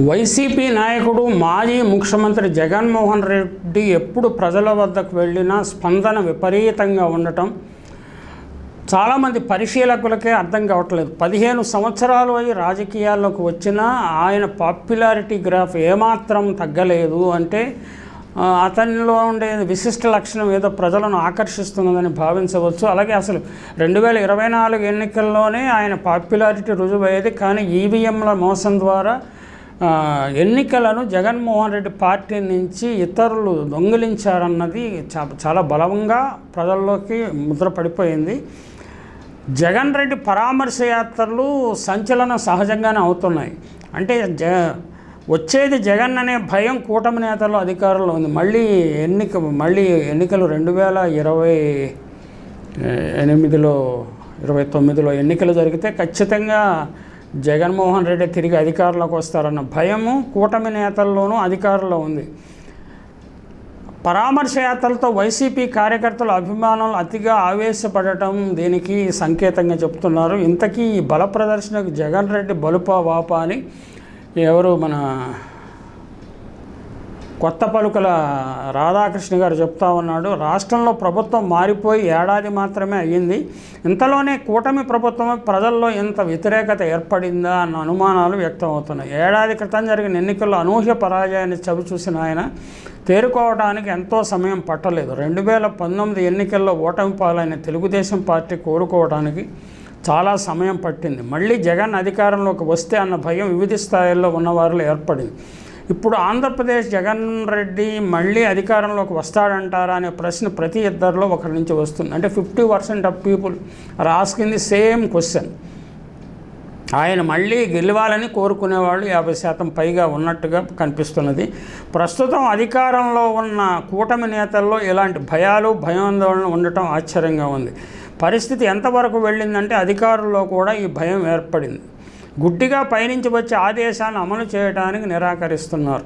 YCP నాయకుడు మాజీ ముఖ్యమంత్రి జగన్మోహన్ రెడ్డి ఎప్పుడు ప్రజల వద్దకు వెళ్ళినా స్పందన విపరీతంగా ఉండటం చాలామంది పరిశీలకులకే అర్థం కావట్లేదు. పదిహేను సంవత్సరాలు అయి రాజకీయాల్లోకి వచ్చినా ఆయన పాపులారిటీ గ్రాఫ్ ఏమాత్రం తగ్గలేదు అంటే అతనిలో ఉండే విశిష్ట లక్షణం ఏదో ప్రజలను ఆకర్షిస్తున్నదని భావించవచ్చు. అలాగే అసలు రెండు వేల ఇరవై నాలుగు ఎన్నికల్లోనే ఆయన పాపులారిటీ రుజువయ్యేది. కానీ ఈవీఎంల మోసం ద్వారా ఎన్నికలను జగన్మోహన్ రెడ్డి పార్టీ నుంచి ఇతరులు దొంగిలించారన్నది చాలా బలంగా ప్రజల్లోకి ముద్ర పడిపోయింది. జగన్ రెడ్డి పరామర్శ యాత్రలు సంచలనం సహజంగానే అవుతున్నాయి. అంటే జ వచ్చేది జగన్ అనే భయం కూటమి నేతలు అధికారంలో ఉంది. మళ్ళీ ఎన్నిక మళ్ళీ ఎన్నికలు రెండు వేల ఇరవై ఎనిమిదిలో ఇరవై తొమ్మిదిలో ఎన్నికలు జరిగితే ఖచ్చితంగా జగన్మోహన్ రెడ్డి తిరిగి అధికారంలోకి వస్తారన్న భయము కూటమి నేతల్లోనూ అధికారంలో ఉంది. పరామర్శ యాత్రలతో వైసీపీ కార్యకర్తల అభిమానులు అతిగా ఆవేశపడటం దీనికి సంకేతంగా చెప్తున్నారు. ఇంతకీ ఈ బల ప్రదర్శనకు జగన్ రెడ్డి బలుపా వాపా అని ఎవరు మన కొత్త పలుకుల రాధాకృష్ణ గారు చెప్తా ఉన్నాడు రాష్ట్రంలో ప్రభుత్వం మారిపోయి ఏడాది మాత్రమే అయ్యింది. ఇంతలోనే కూటమి ప్రభుత్వం ప్రజల్లో ఇంత వ్యతిరేకత ఏర్పడిందా అన్న అనుమానాలు వ్యక్తం అవుతున్నాయి ఏడాది క్రితం జరిగిన ఎన్నికల్లో అనూహ్య పరాజయాన్ని చవి చూసిన ఆయన తేరుకోవడానికి ఎంతో సమయం పట్టలేదు. రెండు వేల పంతొమ్మిది ఎన్నికల్లో ఓటమి పాలైన తెలుగుదేశం పార్టీ కోరుకోవడానికి చాలా సమయం పట్టింది. మళ్ళీ జగన్ అధికారంలోకి వస్తే అన్న భయం వివిధ స్థాయిల్లో ఉన్నవారిలో ఏర్పడింది. ఇప్పుడు ఆంధ్రప్రదేశ్ జగన్ రెడ్డి మళ్ళీ అధికారంలోకి వస్తాడంటారా అనే ప్రశ్న ప్రతి ఇద్దరిలో ఒకరి నుంచి వస్తుంది. అంటే fifty percent of people are the same question. ఆయన మళ్ళీ గెలవాలని కోరుకునేవాళ్ళు యాభై శాతం పైగా ఉన్నట్టుగా కనిపిస్తున్నది. ప్రస్తుతం అధికారంలో ఉన్న కూటమి నేతల్లో ఇలాంటి భయాలు భయాందోళన ఉండటం ఆశ్చర్యంగా ఉంది. పరిస్థితి ఎంతవరకు వెళ్ళిందంటే అధికారుల్లో కూడా ఈ భయం ఏర్పడింది. గుడ్డిగా పయనించి వచ్చే ఆదేశాలను అమలు చేయడానికి నిరాకరిస్తున్నారు.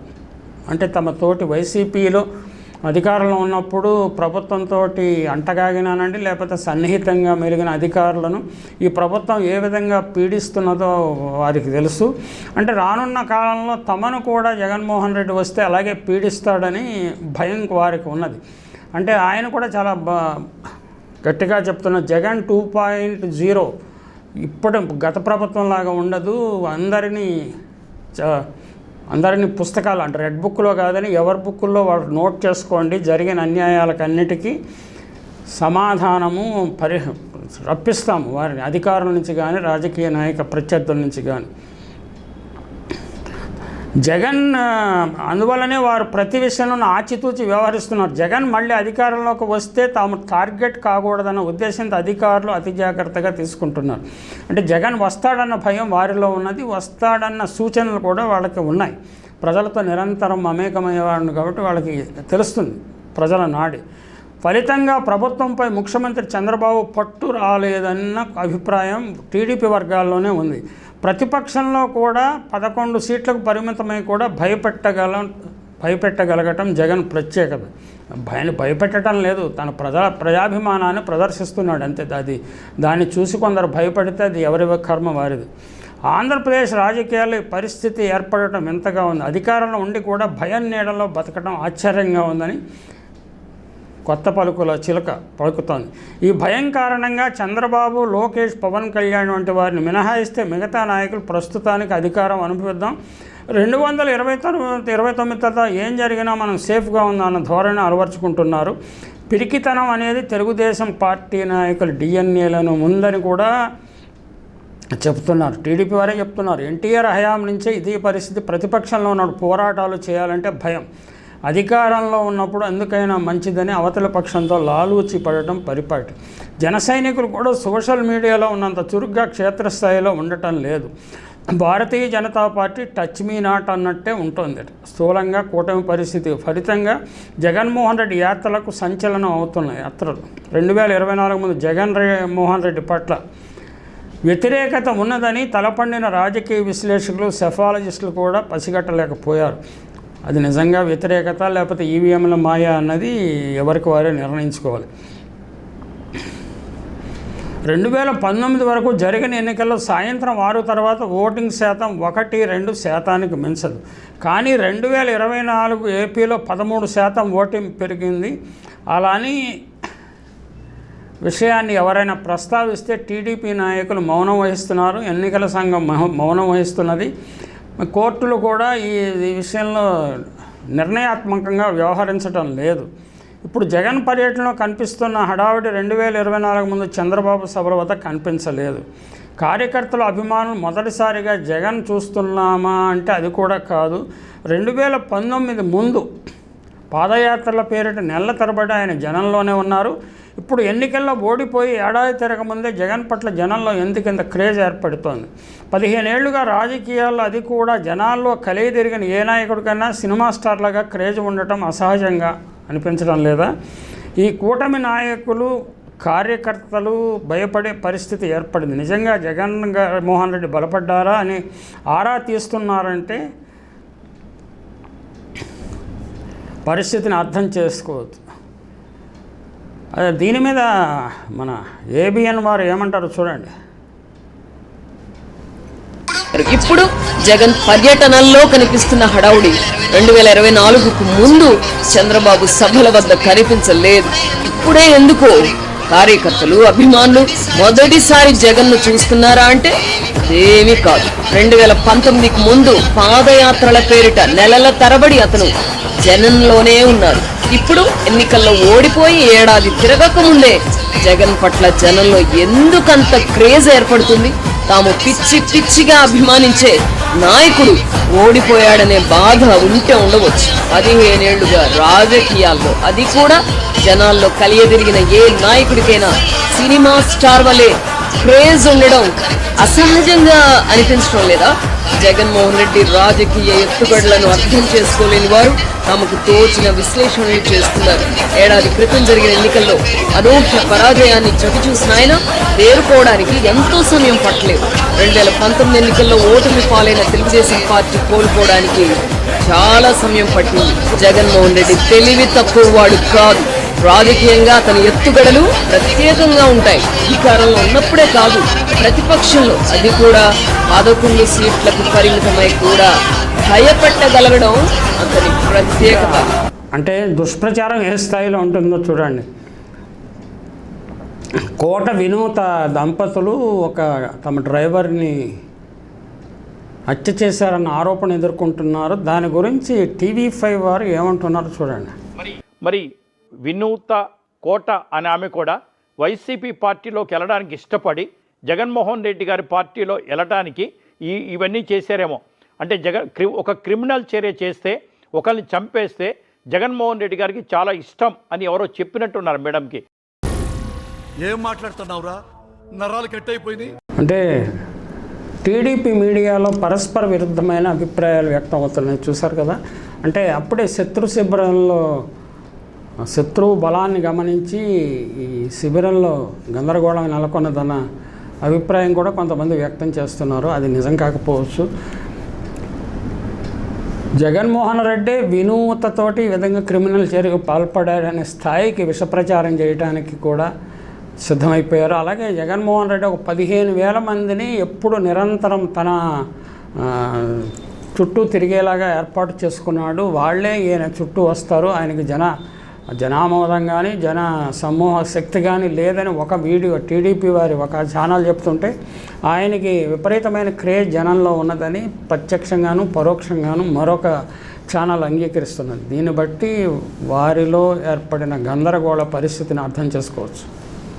అంటే తమ తోటి వైసీపీలో అధికారంలో ఉన్నప్పుడు ప్రభుత్వంతో అంటగాగినానండి లేకపోతే సన్నిహితంగా మెలిగిన అధికారులను ఈ ప్రభుత్వం ఏ విధంగా పీడిస్తున్నదో వారికి తెలుసు. అంటే రానున్న కాలంలో తమను కూడా జగన్మోహన్ రెడ్డి వస్తే అలాగే పీడిస్తాడని భయం వారికి ఉన్నది. అంటే ఆయన కూడా చాలా గట్టిగా చెప్తున్న జగన్ టూ పాయింట్ జీరో ఇప్పటి గత ప్రభుత్వం లాగా ఉండదు. అందరినీ చ- అందరినీ పుస్తకాలు అంటే రెడ్ బుక్లో కాదని ఎవరి బుక్కుల్లో వాళ్ళు నోట్ చేసుకోండి. జరిగిన అన్యాయాలకన్నిటికీ సమాధానము పరి రప్పిస్తాము వారిని. అధికారుల నుంచి కానీ రాజకీయ నాయక ప్రత్యర్థుల నుంచి కానీ జగన్ అందువల్లనే వారు ప్రతి విషయంలో ఆచితూచి వ్యవహరిస్తున్నారు. జగన్ మళ్ళీ అధికారంలోకి వస్తే తాము టార్గెట్ కాకూడదన్న ఉద్దేశంతో అధికారులు అతి జాగ్రత్తగా తీసుకుంటున్నారు. అంటే జగన్ వస్తాడన్న భయం వారిలో ఉన్నది వస్తాడన్న సూచనలు కూడా వాళ్ళకి ఉన్నాయి. ప్రజలతో నిరంతరం మమేకమయ్యేవాడు కాబట్టి వాళ్ళకి తెలుస్తుంది ప్రజల నాడి. ఫలితంగా ప్రభుత్వంపై ముఖ్యమంత్రి చంద్రబాబు పట్టు రాలేదన్న అభిప్రాయం టీడీపీ వర్గాల్లోనే ఉంది. ప్రతిపక్షంలో కూడా పదకొండు సీట్లకు పరిమితమై కూడా భయపెట్టగల భయపెట్టగలగటం జగన్ ప్రత్యేకత. భయాన్ని భయపెట్టడం లేదు. తన ప్రజా ప్రజాభిమానాన్ని ప్రదర్శిస్తున్నాడు అంతే. అది దాన్ని చూసి కొందరు భయపడితే అది ఎవరి కర్మ వారిది. ఆంధ్రప్రదేశ్ రాజకీయాల పరిస్థితి ఏర్పడటం ఎంతగా ఉంది? అధికారంలో ఉండి కూడా భయం నీడలో బతకడం ఆశ్చర్యంగా ఉందని కొత్త పలుకుల చిలక పలుకుతోంది. ఈ భయం కారణంగా చంద్రబాబు లోకేష్ పవన్ కళ్యాణ్ వంటి వారిని మినహాయిస్తే మిగతా నాయకులు ప్రస్తుతానికి అధికారం అనుభవిద్దాం. రెండు వందల ఇరవై తొమ్మిది ఇరవై తొమ్మిది తర్వాత ఏం జరిగినా మనం సేఫ్గా ఉందన్న ధోరణి అలవర్చుకుంటున్నారు. పిరికితనం అనేది తెలుగుదేశం పార్టీ నాయకుల డిఎన్ఏలను ఉందని కూడా చెప్తున్నారు టీడీపీ వారే చెప్తున్నారు. ఎన్టీఆర్ హయాం నుంచే ఇదే పరిస్థితి ప్రతిపక్షంలో ఉన్న పోరాటాలు చేయాలంటే భయం. అధికారంలో ఉన్నప్పుడు ఎందుకైనా మంచిదని అవతల పక్షంతో లాలూచి పడటం పరిపాటి. జన సైనికులు కూడా సోషల్ మీడియాలో ఉన్నంత చురుగ్గా క్షేత్రస్థాయిలో ఉండటం లేదు. Bharatiya Janata Party touch me not అన్నట్టే ఉంటుంది స్థూలంగా కూటమి పరిస్థితి ఫలితంగా జగన్మోహన్ రెడ్డి యాత్రలకు సంచలనం అవుతున్నాయి యాత్రలు. రెండు వేల ఇరవై నాలుగు ముందు జగన్ మోహన్ రెడ్డి పట్ల వ్యతిరేకత ఉన్నదని తలపండిన రాజకీయ విశ్లేషకులు సెఫాలజిస్టులు కూడా పసిగట్టలేకపోయారు. అది నిజంగా వ్యతిరేకత లేకపోతే ఈవీఎంల మాయ అన్నది ఎవరికి వారే నిర్ణయించుకోవాలి. రెండు వేల పంతొమ్మిది వరకు జరిగిన ఎన్నికల్లో సాయంత్రం ఆరు తర్వాత ఓటింగ్ శాతం ఒకటి రెండు శాతానికి మించదు. కానీ రెండు వేల ఇరవై నాలుగు ఏపీలో పదమూడు శాతం ఓటింగ్ పెరిగింది. అలా అని విషయాన్ని ఎవరైనా ప్రస్తావిస్తే టీడీపీ నాయకులు మౌనం వహిస్తున్నారు. ఎన్నికల సంఘం మౌనం వహిస్తున్నది. కోర్టులు కూడా ఈ విషయంలో నిర్ణయాత్మకంగా వ్యవహరించడం లేదు. ఇప్పుడు జగన్ పర్యటనలో కనిపిస్తున్న హడావిడి రెండు వేల ఇరవై నాలుగు ముందు చంద్రబాబు సభల వద్ద కనిపించలేదు. కార్యకర్తల అభిమానులు మొదటిసారిగా జగన్ చూస్తున్నామా అంటే అది కూడా కాదు. రెండు వేల పంతొమ్మిది ముందు పాదయాత్రల పేరిట నెలల తరబడి ఆయన జనంలోనే ఉన్నారు. ఇప్పుడు ఎన్నికల్లో ఓడిపోయి ఏడాది తిరగముందే జగన్ పట్ల జనంలో ఎందుకింత క్రేజ్ ఏర్పడుతోంది? పదిహేనేళ్ళుగా రాజకీయాల్లో అది కూడా జనాల్లో కలిగి తిరిగిన ఏ నాయకుడికైనా సినిమా స్టార్లాగా క్రేజ్ ఉండటం అసహజంగా అనిపించడం లేదా? ఈ కూటమి నాయకులు కార్యకర్తలు భయపడే పరిస్థితి ఏర్పడింది. నిజంగా జగన్ మోహన్ రెడ్డి బలపడ్డారా అని ఆరా తీస్తున్నారంటే పరిస్థితిని అర్థం చేసుకోవచ్చు అదే దీని మీద మన ఏబిఎన్ వారు ఏమంటారు చూడండి. ఇప్పుడు జగన్ పర్యటనల్లో కనిపిస్తున్న హడావుడి రెండు వేల ఇరవై నాలుగుకు ముందు చంద్రబాబు సభల వద్ద కనిపించలేదు. ఇప్పుడే ఎందుకో కార్యకర్తలు అభిమానులు మొదటిసారి జగన్ను చూస్తున్నారా అంటే ఏమీ కాదు. రెండు వేల పంతొమ్మిదికి ముందు పాదయాత్రల పేరిట నెలల తరబడి అతను జనంలోనే ఉన్నారు ఇప్పుడు ఎన్నికల్లో ఓడిపోయి ఏడాది తిరగక ముందే జగన్ పట్ల జనంలో ఎందుకంత క్రేజ్ ఏర్పడుతుంది? తాము పిచ్చి పిచ్చిగా అభిమానించే నాయకుడు ఓడిపోయాడనే బాధ ఉంటే ఉండవచ్చు. పదిహేనేళ్ళుగా రాజకీయాల్లో అది కూడా జనాల్లో కలియదిరిగిన ఏ నాయకుడికైనా సినిమా స్టార్ వలె క్రేజ్ ఉండడం అసహజంగా అనిపించడం లేదా? జగన్మోహన్ రెడ్డి రాజకీయ ఎత్తుగడలను అర్థం చేసుకోలేని వారు తమకు తోచిన విశ్లేషణలు చేస్తున్నారు. ఏడాది క్రితం జరిగిన ఎన్నికల్లో అనూహ్య పరాజయాన్ని చవిచూసిన ఆయన తేరుకోవడానికి ఎంతో సమయం పట్టలేదు. రెండు వేల పంతొమ్మిది ఎన్నికల్లో ఓటమి పాలైన తెలుగుదేశం పార్టీ కోల్పోవడానికి చాలా సమయం పట్టింది. జగన్మోహన్ రెడ్డి తెలివి తక్కువ వాడు కాదు. రాజకీయంగా అతని ఎత్తుగడలు ప్రత్యేకంగా ఉంటాయి. అధికారంలో ఉన్నప్పుడే కాదు ప్రతిపక్షంలో. అది కూడా పదకొండు సీట్లకు పరిమితమై కూడా భయపెట్టగలగడం అతని ప్రత్యేకత. అంటే దుష్ప్రచారం ఏ స్థాయిలో ఉంటుందో చూడండి. కోట వినూత దంపతులు ఒక తమ డ్రైవర్ని హత్య చేశారన్న ఆరోపణ ఎదుర్కొంటున్నారు. దాని గురించి టీవీ ఫైవ్ వారు ఏమంటున్నారో చూడండి. మరి వినూత కోట అనే ఆమె కూడా వైసీపీ పార్టీలోకి వెళ్ళడానికి ఇష్టపడి జగన్మోహన్ రెడ్డి గారి పార్టీలో వెళ్ళటానికి ఈ ఇవన్నీ చేశారేమో. అంటే జగన్ క్రి ఒక క్రిమినల్ చర్య చేస్తే ఒకరిని చంపేస్తే జగన్మోహన్ రెడ్డి గారికి చాలా ఇష్టం అని ఎవరో చెప్పినట్టున్నారు మేడంకి. ఏం మాట్లాడుతున్నావురా? నరాలు కట్ అయిపోయినాయి అంటే టీడీపీ మీడియాలో పరస్పర విరుద్ధమైన అభిప్రాయాలు వ్యక్తం అవుతున్నాయి చూసారు కదా? అంటే అప్పుడే శత్రు శిబిరంలో శత్రువు బలాన్ని గమనించి ఈ శిబిరంలో గందరగోళం నెలకొన్నదన్న అభిప్రాయం కూడా కొంతమంది వ్యక్తం చేస్తున్నారు. అది నిజం కాకపోవచ్చు. జగన్మోహన్ రెడ్డి వినూతతోటి ఈ విధంగా క్రిమినల్ చర్యకు పాల్పడాడనే స్థాయికి విషప్రచారం చేయడానికి కూడా సిద్ధమైపోయారు. అలాగే జగన్మోహన్ రెడ్డి ఒక పదిహేను వేల మందిని ఎప్పుడు నిరంతరం తన చుట్టూ తిరిగేలాగా ఏర్పాటు చేసుకున్నాడు. వాళ్ళే ఈయన చుట్టూ వస్తారు. ఆయనకి జన జనామోదం కానీ జన సమూహ శక్తి కానీ లేదని ఒక వీడియో టీడీపీ వారి ఒక ఛానల్ చెప్తుంటే ఆయనకి విపరీతమైన క్రేజ్ జనంలో ఉన్నదని ప్రత్యక్షంగాను పరోక్షంగాను మరొక ఛానల్ అంగీకరిస్తున్నది. దీన్ని బట్టి వారిలో ఏర్పడిన గందరగోళ పరిస్థితిని అర్థం చేసుకోవచ్చు.